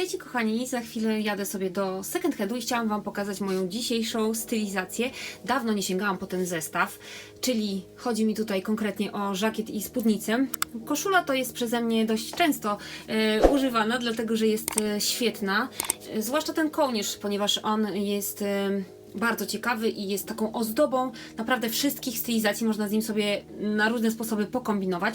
Witajcie kochani, za chwilę jadę sobie do second handu i chciałam Wam pokazać moją dzisiejszą stylizację. Dawno nie sięgałam po ten zestaw, czyli chodzi mi tutaj konkretnie o żakiet i spódnicę. Koszula to jest przeze mnie dość często e, używana, dlatego że jest e, świetna, e, zwłaszcza ten kołnierz, ponieważ on jest... bardzo ciekawy i jest taką ozdobą naprawdę wszystkich stylizacji. Można z nim sobie na różne sposoby pokombinować.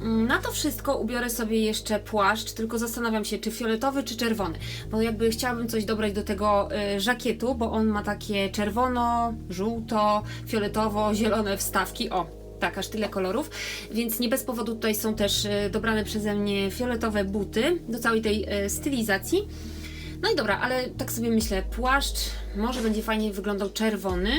Mm, Na to wszystko ubiorę sobie jeszcze płaszcz, tylko zastanawiam się, czy fioletowy, czy czerwony. Bo jakby chciałabym coś dobrać do tego y, żakietu, bo on ma takie czerwono, żółto, fioletowo, zielone wstawki. O, tak, aż tyle kolorów, więc nie bez powodu tutaj są też y, dobrane przeze mnie fioletowe buty do całej tej y, stylizacji. No i dobra, ale tak sobie myślę, płaszcz może będzie fajnie wyglądał czerwony.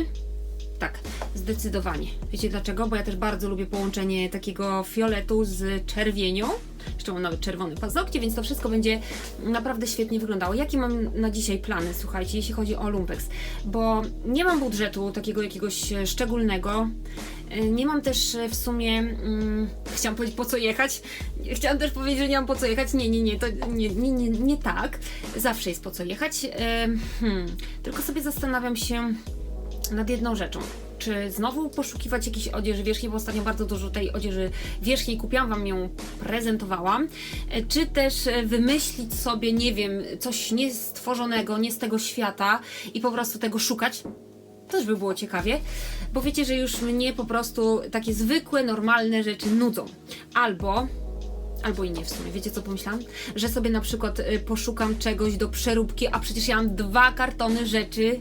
Tak, zdecydowanie. Wiecie dlaczego? Bo ja też bardzo lubię połączenie takiego fioletu z czerwienią. Jeszcze mam nawet czerwony paznokcie, więc to wszystko będzie naprawdę świetnie wyglądało. Jakie mam na dzisiaj plany, słuchajcie, jeśli chodzi o Lumpex? Bo nie mam budżetu takiego jakiegoś szczególnego. E, Nie mam też w sumie, mm, chciałam powiedzieć po co jechać. Chciałam też powiedzieć, że nie mam po co jechać. Nie, nie, nie, to nie, nie, nie, nie tak. Zawsze jest po co jechać. E, Hmm, tylko sobie zastanawiam się nad jedną rzeczą. Czy znowu poszukiwać jakiejś odzieży wierzchniej, bo ostatnio bardzo dużo tej odzieży wierzchniej kupiłam, Wam ją prezentowałam. E, Czy też e, wymyślić sobie, nie wiem, coś niestworzonego, nie z tego świata i po prostu tego szukać? Też by było ciekawie, bo wiecie, że już mnie po prostu takie zwykłe, normalne rzeczy nudzą. Albo Albo i nie w sumie. Wiecie co pomyślałam? Że sobie na przykład y, poszukam czegoś do przeróbki, a przecież ja mam dwa kartony rzeczy,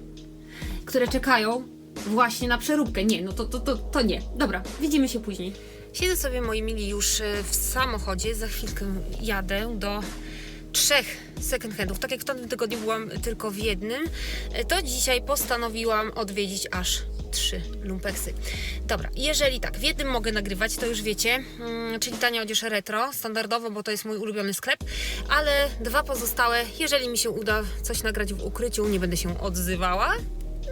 które czekają właśnie na przeróbkę. Nie, no to, to, to, to nie. Dobra, widzimy się później. Siedzę sobie, moi mili, już y, w samochodzie. Za chwilkę jadę do trzech second handów. Tak jak w tamtym tygodniu byłam tylko w jednym, y, to dzisiaj postanowiłam odwiedzić aż trzy lumpeksy. Dobra, jeżeli tak, w jednym mogę nagrywać, to już wiecie, mm, czyli tania odzież retro, standardowo, bo to jest mój ulubiony sklep, ale dwa pozostałe, jeżeli mi się uda coś nagrać w ukryciu, nie będę się odzywała,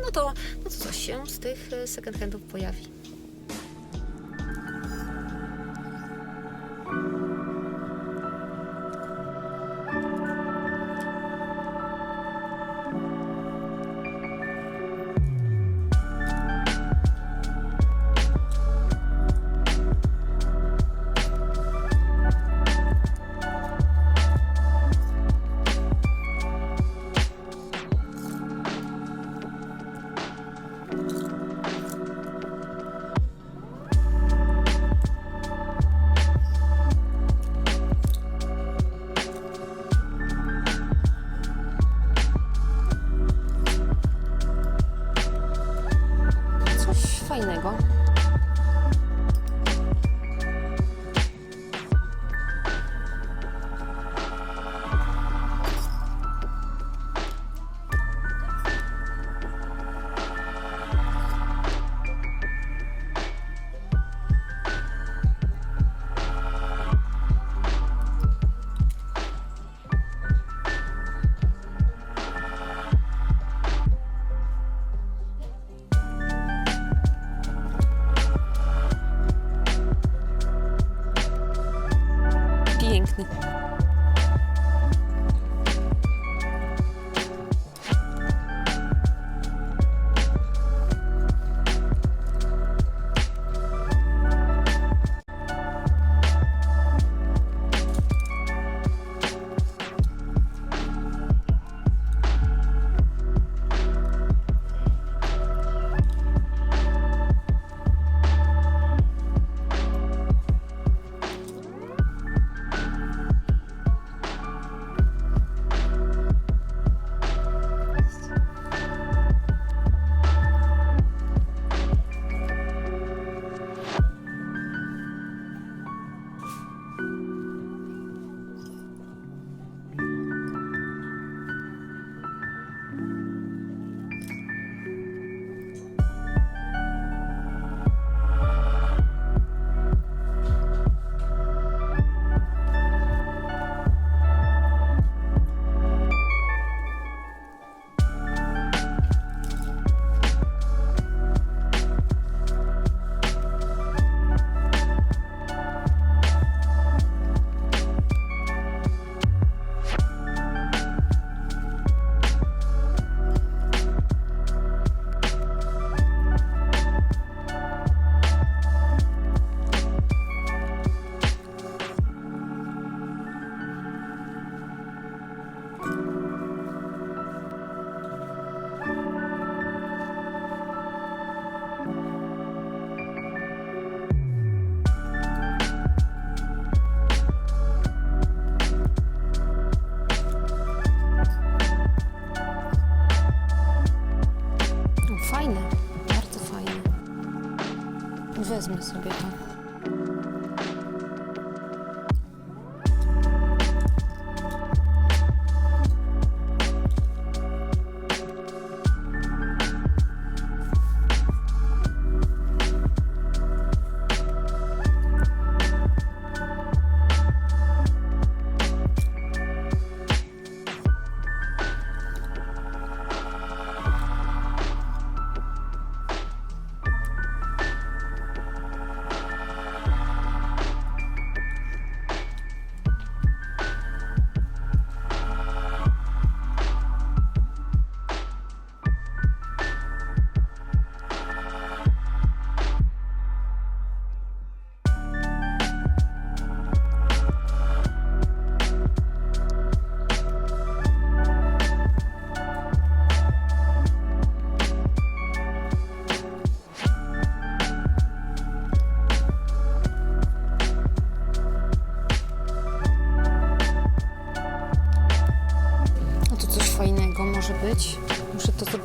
no to, no to coś się z tych e, second handów pojawi.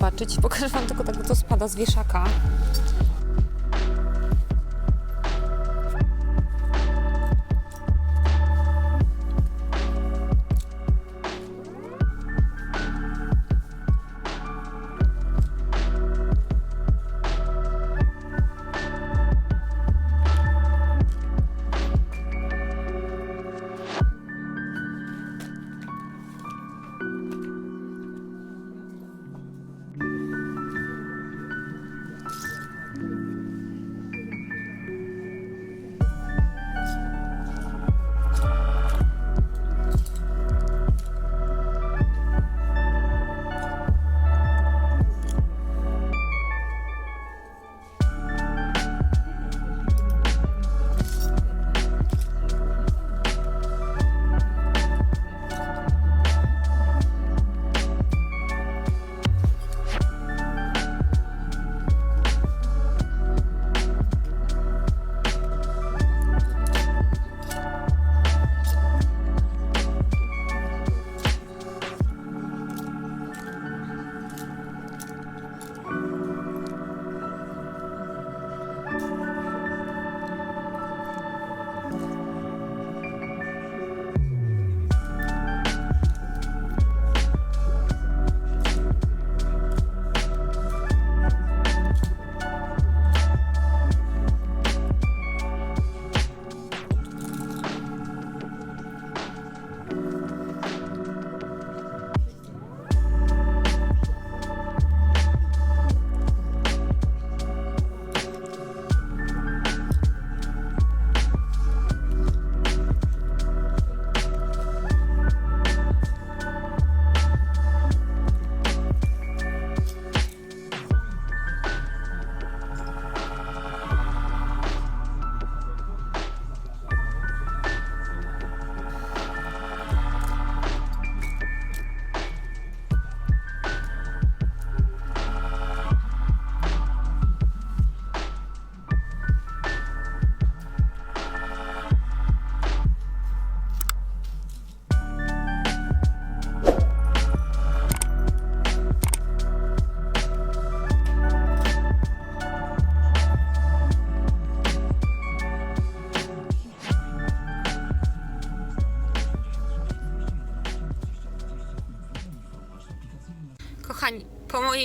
Zobaczyć. Pokażę wam tylko tak, co spada z wieszaka.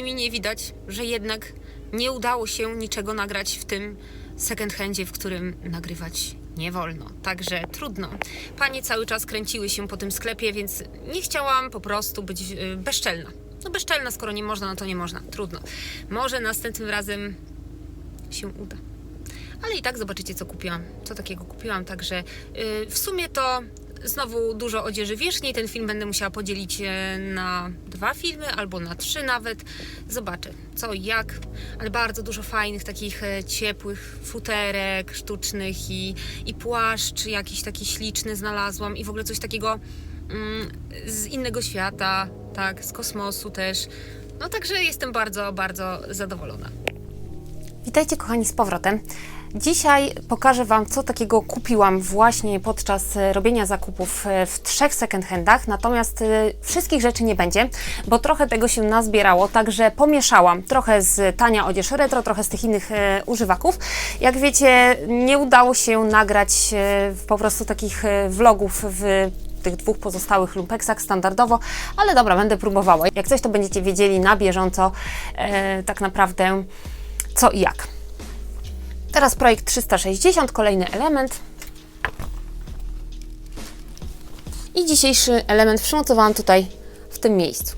Minie widać, że jednak nie udało się niczego nagrać w tym second handzie, w którym nagrywać nie wolno. Także trudno. Panie cały czas kręciły się po tym sklepie, więc nie chciałam po prostu być y, bezczelna. No bezczelna, skoro nie można, no to nie można. Trudno. Może następnym razem się uda. Ale i tak zobaczycie, co kupiłam. Co takiego kupiłam. Także y, w sumie to znowu dużo odzieży wierzchniej. Ten film będę musiała podzielić e, na dwa filmy albo na trzy nawet. Zobaczę co i jak. Ale bardzo dużo fajnych, takich e, ciepłych futerek sztucznych i, i płaszcz jakiś taki śliczny znalazłam i w ogóle coś takiego mm, z innego świata, tak, z kosmosu też. No także jestem bardzo, bardzo zadowolona. Witajcie kochani z powrotem. Dzisiaj pokażę Wam, co takiego kupiłam właśnie podczas e, robienia zakupów e, w trzech second handach, natomiast e, wszystkich rzeczy nie będzie, bo trochę tego się nazbierało, także pomieszałam trochę z tania odzież retro, trochę z tych innych używaków. Jak wiecie, nie udało się nagrać po prostu takich vlogów w tych dwóch pozostałych lumpeksach standardowo, ale dobra, będę próbowała. Jak coś, to będziecie wiedzieli na bieżąco e, tak naprawdę co i jak. Teraz projekt 360, kolejny element. I dzisiejszy element przymocowałam tutaj w tym miejscu.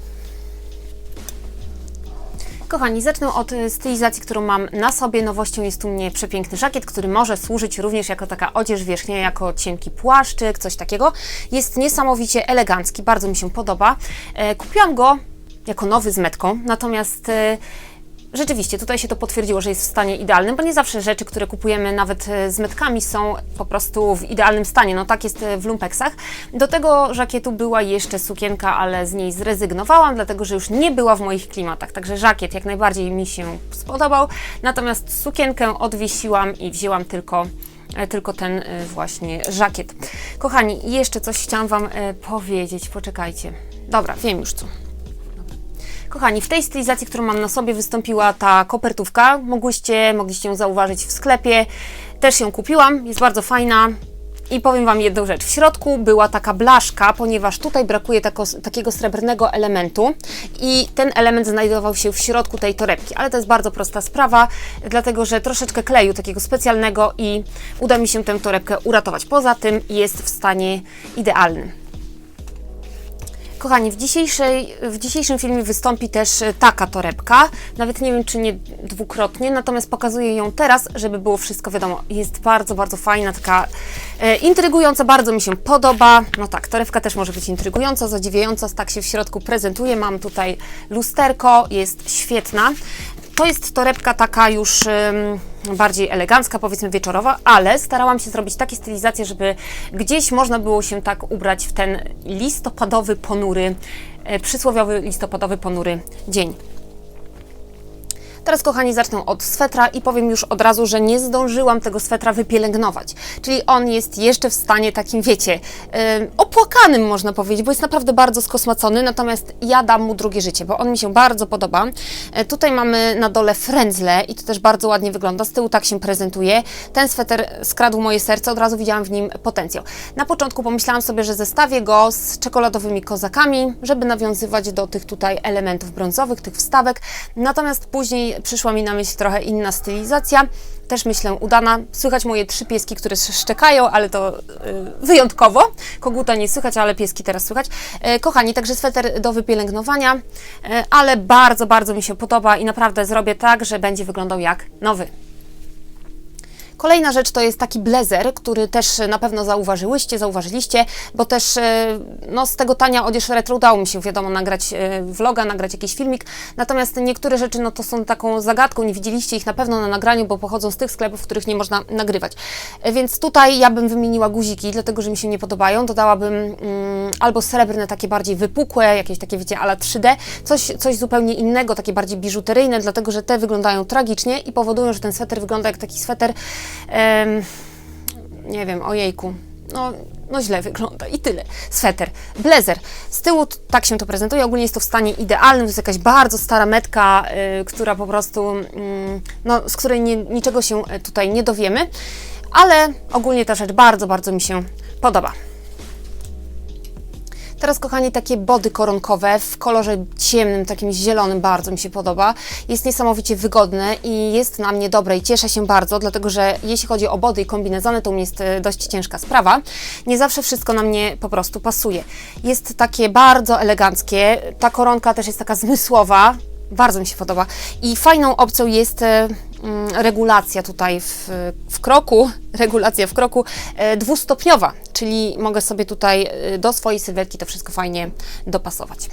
Kochani, zacznę od y, stylizacji, którą mam na sobie. Nowością jest u mnie przepiękny żakiet, który może służyć również jako taka odzież wierzchnia, jako cienki płaszczyk, coś takiego. Jest niesamowicie elegancki, bardzo mi się podoba. E, Kupiłam go jako nowy z metką, natomiast e, Rzeczywiście, tutaj się to potwierdziło, że jest w stanie idealnym, bo nie zawsze rzeczy, które kupujemy nawet e, z metkami są po prostu w idealnym stanie. No tak jest e, w lumpeksach. Do tego żakietu była jeszcze sukienka, ale z niej zrezygnowałam, dlatego że już nie była w moich klimatach. Także żakiet jak najbardziej mi się spodobał, natomiast sukienkę odwiesiłam i wzięłam tylko e, tylko ten właśnie żakiet. Kochani, jeszcze coś chciałam Wam powiedzieć. Poczekajcie. Dobra, wiem już co. Kochani, w tej stylizacji, którą mam na sobie, wystąpiła ta kopertówka. Mogłyście, mogliście ją zauważyć w sklepie. Też ją kupiłam, jest bardzo fajna. I powiem Wam jedną rzecz. W środku była taka blaszka, ponieważ tutaj brakuje tako, takiego srebrnego elementu i ten element znajdował się w środku tej torebki. Ale to jest bardzo prosta sprawa, dlatego że troszeczkę kleju takiego specjalnego i uda mi się tę torebkę uratować. Poza tym jest w stanie idealnym. Kochani, w, dzisiejszej, w dzisiejszym filmie wystąpi też e, taka torebka. Nawet nie wiem, czy nie dwukrotnie, natomiast pokazuję ją teraz, żeby było wszystko wiadomo. Jest bardzo, bardzo fajna, taka e, intrygująca, bardzo mi się podoba. No tak, torebka też może być intrygująca, zadziwiająca, tak się w środku prezentuje. Mam tutaj lusterko, jest świetna. To jest torebka taka już ym, bardziej elegancka, powiedzmy wieczorowa, ale starałam się zrobić takie stylizacje, żeby gdzieś można było się tak ubrać w ten listopadowy, ponury, e, przysłowiowy listopadowy, ponury dzień. Teraz, kochani, zacznę od swetra i powiem już od razu, że nie zdążyłam tego swetra wypielęgnować. Czyli on jest jeszcze w stanie takim, wiecie, yy, opłakanym można powiedzieć, bo jest naprawdę bardzo skosmacony, natomiast ja dam mu drugie życie, bo on mi się bardzo podoba. Yy, tutaj mamy na dole frędzle i to też bardzo ładnie wygląda. Z tyłu tak się prezentuje. Ten sweter skradł moje serce, od razu widziałam w nim potencjał. Na początku pomyślałam sobie, że zestawię go z czekoladowymi kozakami, żeby nawiązywać do tych tutaj elementów brązowych, tych wstawek. Natomiast później przyszła mi na myśl trochę inna stylizacja, też myślę udana. Słychać moje trzy pieski, które szczekają, ale to y, wyjątkowo. Koguta nie słychać, ale pieski teraz słychać. E, kochani, także sweter do wypielęgnowania, e, ale bardzo, bardzo mi się podoba i naprawdę zrobię tak, że będzie wyglądał jak nowy. Kolejna rzecz to jest taki blazer, który też na pewno zauważyłyście, zauważyliście, bo też e, no, z tego tania odzież retro udało mi się, wiadomo, nagrać e, vloga, nagrać jakiś filmik, natomiast niektóre rzeczy no, to są taką zagadką, nie widzieliście ich na pewno na nagraniu, bo pochodzą z tych sklepów, w których nie można nagrywać. E, Więc tutaj ja bym wymieniła guziki, dlatego że mi się nie podobają, dodałabym mm, albo srebrne, takie bardziej wypukłe, jakieś takie, wiecie, ala 3D, coś, coś zupełnie innego, takie bardziej biżuteryjne, dlatego że te wyglądają tragicznie i powodują, że ten sweter wygląda jak taki sweter Nie wiem, ojejku, no, no źle wygląda i tyle. Sweter, blazer. Z tyłu tak się to prezentuje, ogólnie jest to w stanie idealnym, to jest jakaś bardzo stara metka, y, która po prostu, mm, no, z której nie, niczego się e, tutaj nie dowiemy, ale ogólnie ta rzecz bardzo, bardzo mi się podoba. Teraz, kochani, takie body koronkowe w kolorze ciemnym, takim zielonym, bardzo mi się podoba. Jest niesamowicie wygodne i jest na mnie dobre i cieszę się bardzo, dlatego że jeśli chodzi o body i kombinezony, to u mnie jest e, dość ciężka sprawa. Nie zawsze wszystko na mnie po prostu pasuje. Jest takie bardzo eleganckie, ta koronka też jest taka zmysłowa, bardzo mi się podoba. I fajną opcją jest e, regulacja tutaj w, w kroku, regulacja w kroku e, dwustopniowa, czyli mogę sobie tutaj e, do swojej sylwetki to wszystko fajnie dopasować.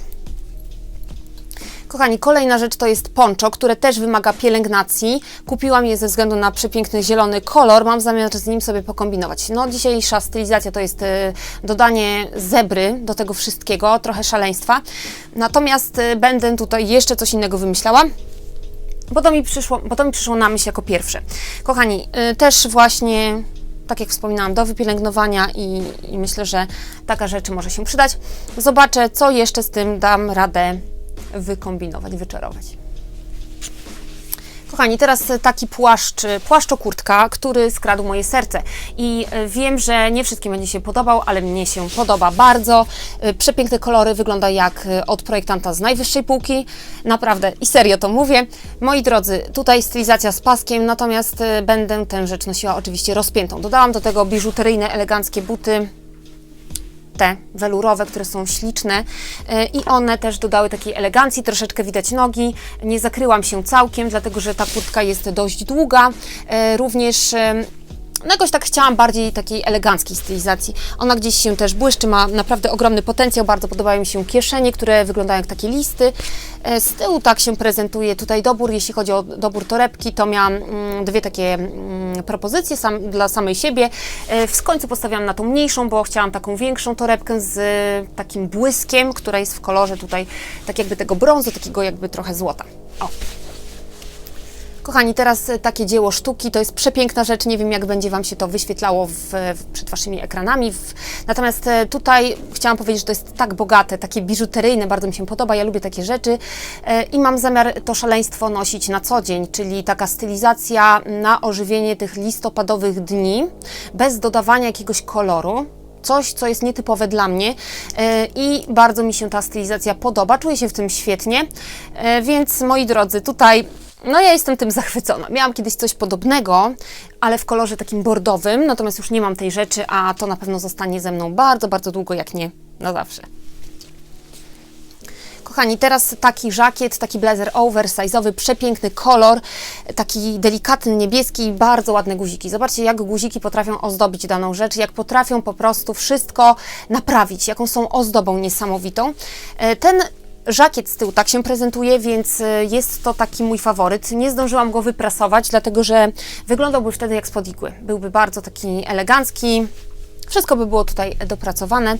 Kochani, kolejna rzecz to jest poncho, które też wymaga pielęgnacji. Kupiłam je ze względu na przepiękny zielony kolor. Mam zamiar z nim sobie pokombinować. No, dzisiejsza stylizacja to jest e, dodanie zebry do tego wszystkiego, trochę szaleństwa. Natomiast będę tutaj jeszcze coś innego wymyślała. Bo to mi przyszło, bo to mi przyszło na myśl jako pierwsze. Kochani, y, też właśnie, tak jak wspominałam, do wypielęgnowania i, i myślę, że taka rzecz może się przydać. Zobaczę, co jeszcze z tym dam radę wykombinować, wyczarować. Kochani, teraz taki płaszcz, płaszczokurtka, który skradł moje serce. I e, wiem, że nie wszystkim będzie się podobał, ale mnie się podoba bardzo. E, Przepiękne kolory, wygląda jak e, od projektanta z najwyższej półki. Naprawdę i serio to mówię. Moi drodzy, tutaj stylizacja z paskiem, natomiast będę tę rzecz nosiła oczywiście rozpiętą. Dodałam do tego biżuteryjne, eleganckie buty te welurowe, które są śliczne e, i one też dodały takiej elegancji, troszeczkę widać nogi. Nie zakryłam się całkiem, dlatego że ta kurtka jest dość długa. E, Również e, no jakoś tak chciałam bardziej takiej eleganckiej stylizacji. Ona gdzieś się też błyszczy, ma naprawdę ogromny potencjał. Bardzo podobają mi się kieszenie, które wyglądają jak takie listy. Z tyłu tak się prezentuje tutaj dobór. Jeśli chodzi o dobór torebki, to miałam mm, dwie takie mm, propozycje sam, dla samej siebie. E, W końcu postawiłam na tą mniejszą, bo chciałam taką większą torebkę z e, takim błyskiem, która jest w kolorze tutaj tak jakby tego brązu, takiego jakby trochę złota. O, Kochani, teraz e, takie dzieło sztuki to jest przepiękna rzecz. Nie wiem, jak będzie Wam się to wyświetlało w, w, przed Waszymi ekranami. W, natomiast e, tutaj chciałam powiedzieć, że to jest tak bogate, takie biżuteryjne, bardzo mi się podoba. Ja lubię takie rzeczy e, i mam zamiar to szaleństwo nosić na co dzień, czyli taka stylizacja na ożywienie tych listopadowych dni, bez dodawania jakiegoś koloru coś, co jest nietypowe dla mnie e, i bardzo mi się ta stylizacja podoba. Czuję się w tym świetnie, więc moi drodzy, tutaj no ja jestem tym zachwycona. Miałam kiedyś coś podobnego, ale w kolorze takim bordowym, natomiast już nie mam tej rzeczy, a to na pewno zostanie ze mną bardzo, bardzo długo, jak nie na zawsze. Kochani, teraz taki żakiet, taki blazer oversize'owy, przepiękny kolor, taki delikatny niebieski i bardzo ładne guziki. Zobaczcie, jak guziki potrafią ozdobić daną rzecz, jak potrafią po prostu wszystko naprawić, jaką są ozdobą niesamowitą. E, Ten żakiet z tyłu tak się prezentuje, więc e, jest to taki mój faworyt. Nie zdążyłam go wyprasować, dlatego że wyglądałby wtedy jak spod igły. Byłby bardzo taki elegancki, wszystko by było tutaj dopracowane.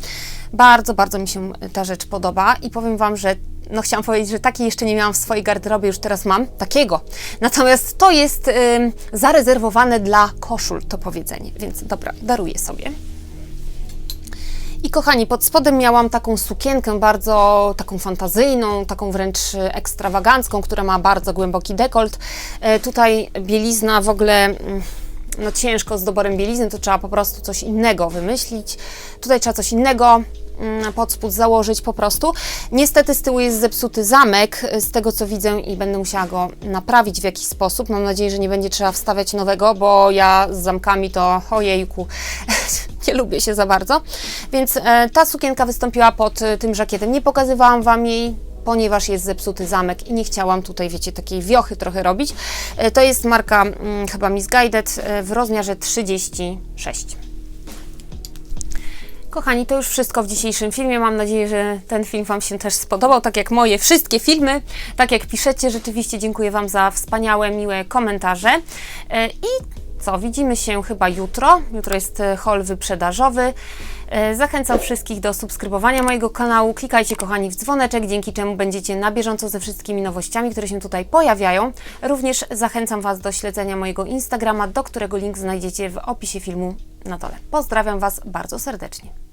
Bardzo, bardzo mi się ta rzecz podoba i powiem Wam, że no chciałam powiedzieć, że takiej jeszcze nie miałam w swojej garderobie, już teraz mam takiego. Natomiast to jest ym, zarezerwowane dla koszul, to powiedzenie, więc dobra, daruję sobie. I kochani, pod spodem miałam taką sukienkę bardzo taką fantazyjną, taką wręcz ekstrawagancką, która ma bardzo głęboki dekolt. E, tutaj bielizna w ogóle mm, no ciężko z doborem bielizny, to trzeba po prostu coś innego wymyślić. Tutaj trzeba coś innego mm, pod spód założyć po prostu. Niestety z tyłu jest zepsuty zamek, y, z tego co widzę i będę musiała go naprawić w jakiś sposób. Mam nadzieję, że nie będzie trzeba wstawiać nowego, bo ja z zamkami to ojejku, nie lubię się za bardzo. Więc e, ta sukienka wystąpiła pod e, tym żakietem. Nie pokazywałam Wam jej, ponieważ jest zepsuty zamek i nie chciałam tutaj, wiecie, takiej wiochy trochę robić. E, To jest marka mm, chyba Misguided e, w rozmiarze 36. Kochani, to już wszystko w dzisiejszym filmie. Mam nadzieję, że ten film Wam się też spodobał, tak jak moje wszystkie filmy, tak jak piszecie. Rzeczywiście dziękuję Wam za wspaniałe, miłe komentarze. E, I co, widzimy się chyba jutro. Jutro jest e, haul wyprzedażowy. E, Zachęcam wszystkich do subskrybowania mojego kanału. Klikajcie, kochani, w dzwoneczek, dzięki czemu będziecie na bieżąco ze wszystkimi nowościami, które się tutaj pojawiają. Również zachęcam Was do śledzenia mojego Instagrama, do którego link znajdziecie w opisie filmu na dole. Pozdrawiam Was bardzo serdecznie.